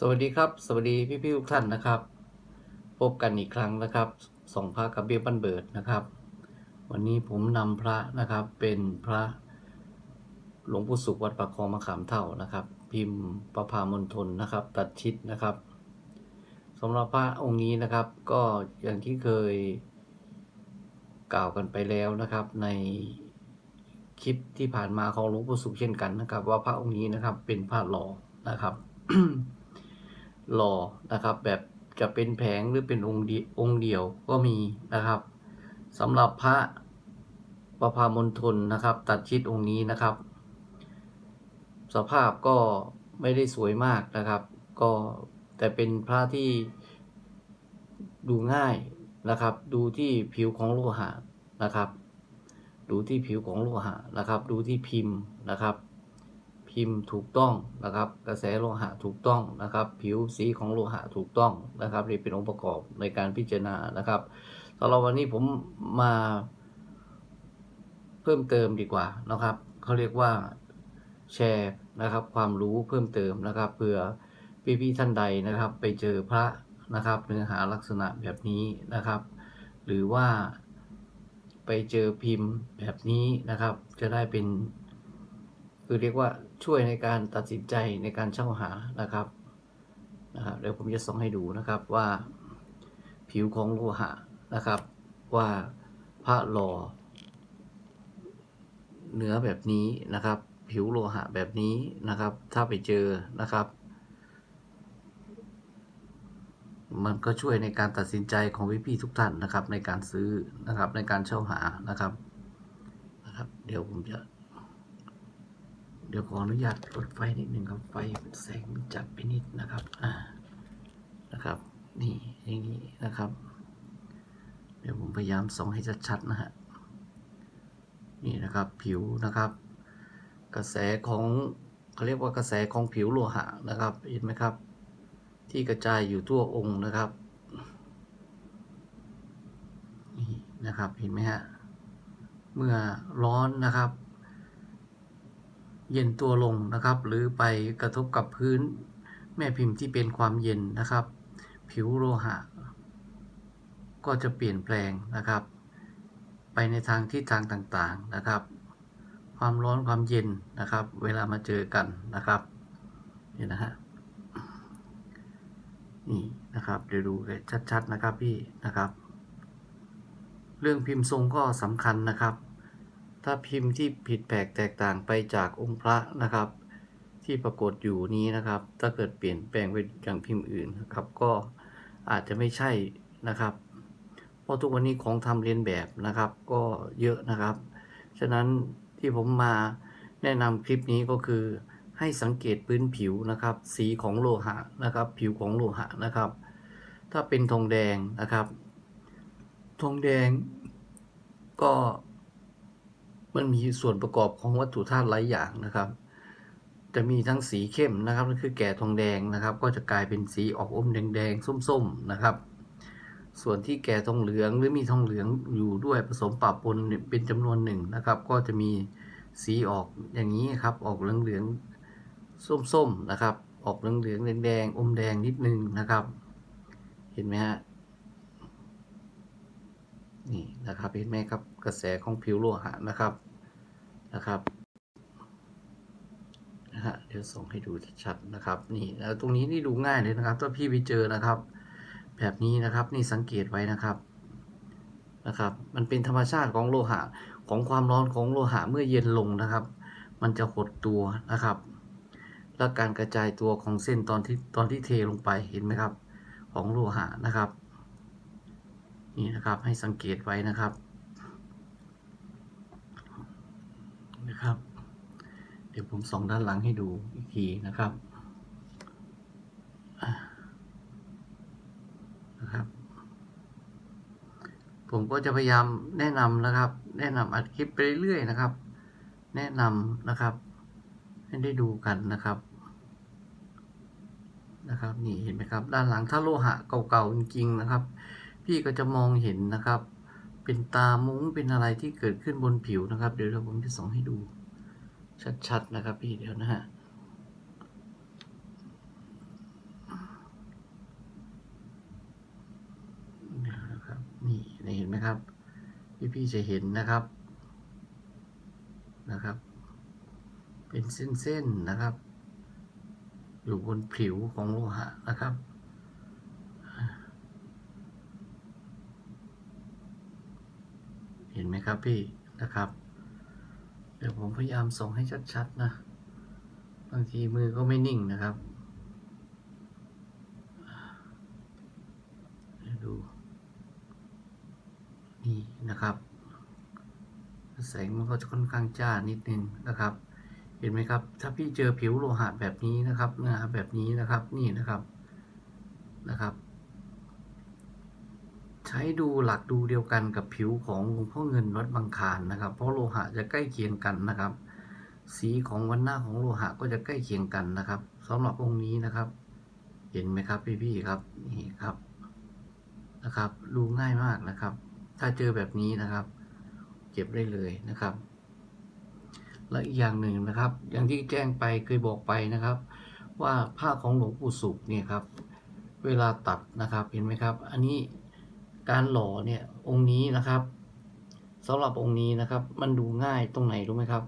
สวัสดีครับ สวัสดีพี่พี่ทุกท่านนะครับ พบกันอีกครั้งนะครับส่งพระกับเบี้ยบันเบิดนะครับ วันนี้ผมนำพระนะครับเป็นพระหลวงปู่สุขวัดปากคลองมะขามเท่านะครับ พิมพ์ประพามณฑลนะครับ ตัดชิดนะครับสำหรับพระองค์นี้นะครับก็อย่างที่เคยกล่าวกันไปแล้วนะครับ ในคลิปที่ผ่านมาของหลวงปู่สุขเช่นกันนะครับ ว่าพระองค์นี้นะครับเป็นพระหล่อนะครับ หล่อนะครับ แบบจะเป็นแผงหรือเป็นองค์เดีองค์เดียวก็มีนะครับสำหรับพระประพามณฑลนะครับ ตัดชิดองค์นี้นะครับ สภาพก็ไม่ได้สวยมากนะครับ ก็แต่เป็นพระที่ดูง่ายนะครับ ดูที่ผิวของโลหะนะครับ ดูที่ผิวของโลหะนะครับ ดูที่พิมพ์นะครับ พิมพ์ถูกต้องนะครับ กระแสโลหะถูกต้องนะครับ ผิวสีของโลหะถูกต้องนะครับนี่เป็นองค์ประกอบในการพิจารณานะครับสำหรับวันนี้ผมมาเพิ่มเติมดีกว่านะครับเขาเรียกว่าแชร์นะครับ ความรู้เพิ่มเติมนะครับเผื่อพี่ๆท่านใดนะครับ ไปเจอพระนะครับเนื้อหาลักษณะแบบนี้นะครับ หรือว่าไปเจอพิมพ์แบบนี้นะครับ จะได้เป็น คือเรียกว่าช่วยในการตัดสินใจในการเช่าหานะครับนะครับเดี๋ยวผมจะส่งให้ดูนะครับว่าผิวของโลหะนะครับ ว่าพระหล่อเนื้อแบบนี้นะครับ ผิวโลหะแบบนี้นะครับ ถ้าไปเจอนะครับ มันก็ช่วยในการตัดสินใจของพี่ๆทุกท่านนะครับ ในการซื้อนะครับในการเช่าหานะครับนะครับ เดี๋ยวผมจะ เดี๋ยวขออนุญาตลดไฟนิดหนึ่งครับไฟแสงจัดไปนิดนะครับ อ่า นะครับ นี่อย่างนี้นะครับ เดี๋ยวผมพยายามส่องให้ชัดๆนะฮะ นี่นะครับผิวนะครับ กระแสของเขาเรียกว่ากระแสของผิวโลหะนะครับ เห็นไหมครับ ที่กระจายอยู่ทั่วองค์นะครับ นี่นะครับ เห็นไหมฮะ เมื่อร้อนนะครับ เย็นตัวลงนะครับ หรือไปกระทบกับพื้น แม่พิมพ์ที่เป็นความเย็นนะครับ ผิวโลหะ ก็จะเปลี่ยนแปลงนะครับ ไปในทางทิศทางต่างๆนะครับ ความร้อนความเย็นนะครับ เวลามาเจอกันนะครับนี่นะฮะนี่นะครับเดี๋ยวดูชัดๆนะครับพี่นะครับ เรื่องพิมพ์ทรงก็สำคัญนะครับ ถ้าพิมพ์ที่ผิดแปลกแตกต่างไปจากองค์พระนะครับ ที่ปรากฏอยู่นี้นะครับ ถ้าเกิดเปลี่ยนแปลงไปอย่างพิมพ์อื่นนะครับ ก็อาจจะไม่ใช่นะครับ เพราะทุกวันนี้ของทำเรียนแบบนะครับ ก็เยอะนะครับ ฉะนั้นที่ผมมาแนะนำคลิปนี้ก็คือให้สังเกตพื้นผิวนะครับ สีของโลหะนะครับ ผิวของโลหะนะครับ ถ้าเป็นทองแดงนะครับ ทองแดงก็ มันมีส่วนประกอบของวัตถุธาตุหลายอย่างนะครับ จะมีทั้งสีเข้มนะครับนั่นคือแก่ทองแดงนะครับ ก็จะกลายเป็นสีออกอมแดงๆส้มๆนะครับ ส่วนที่แก่ทองเหลืองหรือมีทองเหลืองอยู่ด้วยผสมปะปนเป็นจำนวนหนึ่งนะครับ ก็จะมีสีออกอย่างนี้ครับ ออกเหลืองๆส้มๆนะครับ ออกเหลืองๆแดงๆอมแดงนิดนึงนะครับ เห็นไหมฮะ นี่นะครับเห็นไหมครับกระแสของผิวโลหะนะครับนะครับนะฮะเดี๋ยวส่งให้ดูชัดนะครับนี่แล้วตรงนี้นี่ดูง่ายเลยนะครับถ้าพี่ไปเจอนะครับ แบบนี้นะครับนี่สังเกตไว้นะครับนะครับ มันเป็นธรรมชาติของโลหะของความร้อนของโลหะเมื่อเย็นลงนะครับ มันจะหดตัวนะครับ และการกระจายตัวของเส้นตอนที่ตอนที่เทลงไปเห็นไหมครับ ของโลหะนะครับ นี่นะครับให้สังเกตไว้นะครับนะครับ เดี๋ยวผมส่องด้านหลังให้ดูอีกทีนะครับนะครับ ผมก็จะพยายามแนะนำนะครับ แนะนำอัดคลิปไปเรื่อยๆนะครับ แนะนำนะครับ ให้ได้ดูกันนะครับนะครับนี่เห็นไหมครับ ด้านหลังถ้าโลหะเก่าๆจริงๆนะครับ พี่ก็จะมองเห็นนะครับ เป็นตามุ้งเป็นอะไรที่เกิดขึ้นบนผิวนะครับ เดี๋ยวเราผมจะส่องให้ดู ชัดๆนะครับ พี่เดี๋ยวนะฮะนี่เห็นไหมครับ พี่ๆจะเห็นนะครับนะครับ เป็นเส้นๆนะครับ อยู่บนผิวของโลหะนะครับ ไหมครับพี่นะครับ เดี๋ยวผมพยายามส่งให้ชัดๆนะบางทีมือก็ไม่นิ่งนะครับดู นี่นะครับแสงมันก็จะค่อนข้างจ้านิดนึงนะครับ เห็นไหมครับ ถ้าพี่เจอผิวโลหะแบบนี้นะครับเนื้อแบบนี้นะครับนี่นะครับนะครับ ช้ดูหลักดูเดียวกันกับผิวของหลวงพ่อเงินวัดบางคานนะครับ เพราะโลหะจะใกล้เคียงกันนะครับ สีของวันหน้าของโลหะก็จะใกล้เคียงกันนะครับสำหรับองค์นี้นะครับ เห็นไหมครับพี่ๆครับนี่ครับนะครับ ดูง่ายมากนะครับ ถ้าเจอแบบนี้นะครับ เก็บได้เลยนะครับ และอีกอย่างหนึ่งนะครับ อย่างที่แจ้งไปเคยบอกไปนะครับ ว่าผ้าของหลวงปู่สุขเนี่ยครับ เวลาตัดนะครับเห็นไหมครับ อันนี้ การหล่อเนี่ยองค์นี้นะครับสำหรับองค์นี้นะครับ มันดูง่ายตรงไหนรู้ไหมครับ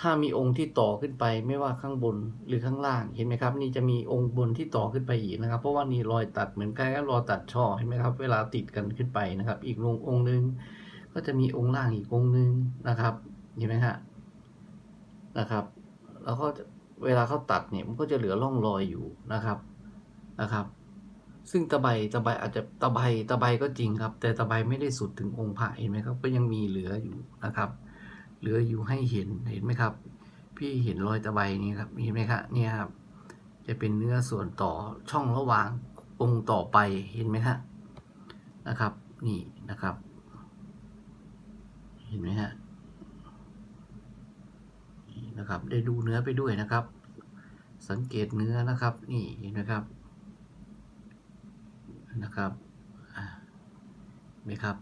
ถ้ามีองค์ที่ต่อขึ้นไปไม่ว่าข้างบนหรือข้างล่างเห็นไหมครับ นี่จะมีองค์บนที่ต่อขึ้นไปอีกนะครับ เพราะว่านี่รอยตัดเหมือนกันกับรอยตัดช่อเห็นไหมครับ เวลาติดกันขึ้นไปนะครับ อีกลงองค์หนึงก็จะมีองค์ล่างอีกองค์หนึงนะครับเห็นไหมฮะนะครับ แล้วก็เวลาเขาตัดเนี่ยมันก็จะเหลือร่องรอยอยู่นะครับนะครับ ซึ่งตะไบตะไบอาจจะตะไบตะไบก็จริงครับ แต่ตะไบไม่ได้สุดถึงองค์พระเห็นไหมครับ ก็ยังมีเหลืออยู่นะครับ เหลืออยู่ให้เห็นเห็นไหมครับ พี่เห็นรอยตะไบนี้ครับเห็นไหมครับเนี่ยครับ จะเป็นเนื้อส่วนต่อช่องระหว่างองค์ต่อไปเห็นไหมฮะนะครับ นี่นะครับ เห็นไหมฮะนี่นะครับ ได้ดูเนื้อไปด้วยนะครับ สังเกตเนื้อนะครับ นี่เห็นไหมครับ นะครับนไหมครับ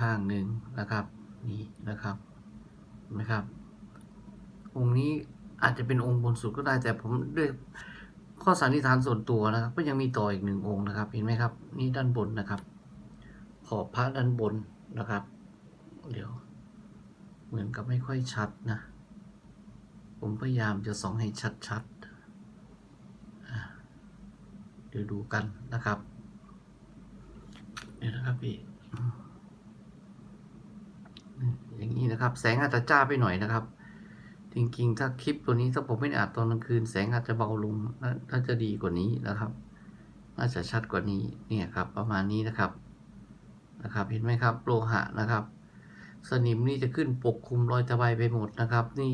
ข้างหนึ่งนะครับ นี่นะครับนไหมครับ องค์นี้อาจจะเป็นองค์บนสุดก็ได้แต่ผมด้วยข้อสันนิษฐานส่วนตัวนะครับ ก็ยังมีต่ออีกหนึ่งองค์นะครับ เห็นไหมครับ นี่ด้านบนนะครับ ขอบพระด้านบนนะครับ เดี๋ยว เหมือนกับไม่ค่อยชัดนะ ผมพยายามจะส่องให้ชัดๆอะ เดี๋ยวดูกันนะครับเดี๋ยวนะครับพี่อย่างนี้นะครับ แสงอาจจะจ้าไปหน่อยนะครับ จริงๆ ถ้าคลิปตัวนี้ถ้าผมไม่ได้อัดตอนกลางคืน แสงอาจจะเบาลงน่าจะดีกว่านี้นะครับน่าจะชัดกว่านี้เนี่ยครับ ประมาณนี้นะครับนะครับ เห็นไหมครับ โลหะนะครับ สนิมนี่จะขึ้นปกคลุมรอยตะไบไปหมดนะครับ นี่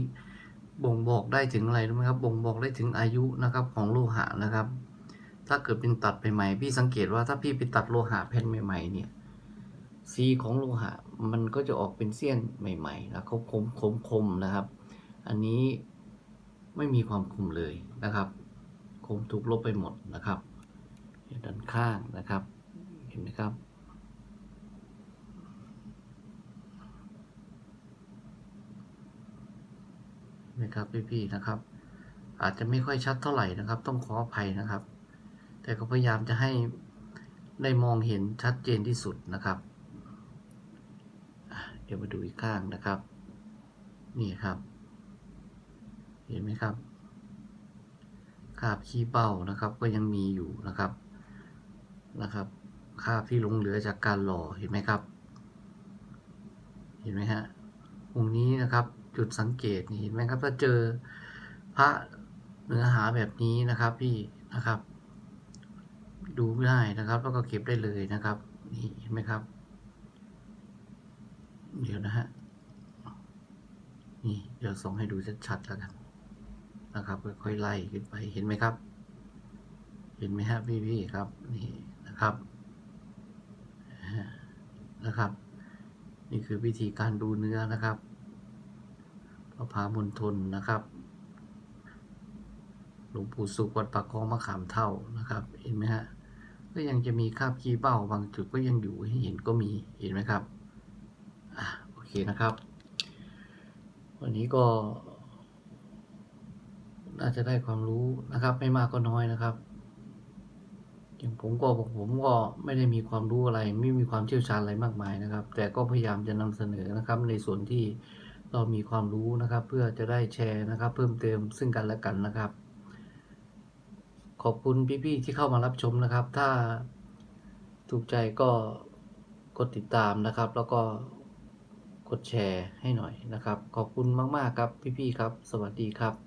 บ่งบอกได้ถึงอะไรรู้ไหมครับ บ่งบอกได้ถึงอายุนะครับของโลหะนะครับ ถ้าเกิดเป็นตัดใหม่ๆพี่สังเกตว่าถ้าพี่ไปตัดโลหะแผ่นใหม่ๆเนี่ยสีของโลหะมันก็จะออกเป็นเสี้ยนใหม่ๆนะเขาคมคมคมนะครับ อันนี้ไม่มีความคมเลยนะครับ คมถูกลบไปหมดนะครับด้านข้างนะครับ เห็นไหมครับ นะครับพี่ๆนะครับ อาจจะไม่ค่อยชัดเท่าไหร่นะครับ ต้องขออภัยนะครับ แต่ก็พยายามจะให้ได้มองเห็นชัดเจนที่สุดนะครับ เดี๋ยวมาดูอีกข้างนะครับ นี่ครับ เห็นไหมครับคาบขี้เป้านะครับ ก็ยังมีอยู่นะครับนะครับคาบที่หลงเหลือจากการหล่อเห็นไหมครับ เห็นไหมฮะองนี้นะครับ จุดสังเกตเห็นไหมครับถ้าเจอพระเนื้อหาแบบนี้นะครับพี่นะครับ ดูได้นะครับ แล้วก็เก็บได้เลยนะครับ นี่เห็นไหมครับ เดี๋ยวนะฮะนี่เดี๋ยวส่งให้ดูชัดๆแล้วกันนะครับค่อยๆไล่ขึ้นไปเห็นไหมครับ เห็นไหมฮะพี่ๆครับนี่นะครับนะครับ นี่คือวิธีการดูเนื้อนะครับพระพามณฑลนะครับหลวงปู่สุขวัดปากคลองมะขามเท่านะครับ เห็นไหมฮะ ก็ยังจะมีคาบขี้เป้าบางจุดก็ยังอยู่ให้เห็นก็มีเห็นไหมครับอะโอเคนะครับ วันนี้ก็น่าจะได้ความรู้นะครับ ไม่มากก็น้อยนะครับอย่างผมก็ผมก็ไม่ได้มีความรู้อะไร ไม่มีความเชี่ยวชาญอะไรมากมายนะครับ แต่ก็พยายามจะนำเสนอนะครับ ในส่วนที่เรามีความรู้นะครับ เพื่อจะได้แชร์นะครับ เพิ่มเติมซึ่งกันและกันนะครับ อบคุณพี่ๆที่เข้ามารับชมนะครับ ถ้าถูกใจก็กดติดตามนะครับ แล้วก็กดแชร์ให้หน่อยนะครับ ขอบคุณมาก ๆ ครับพี่ๆครับ สวัสดีครับ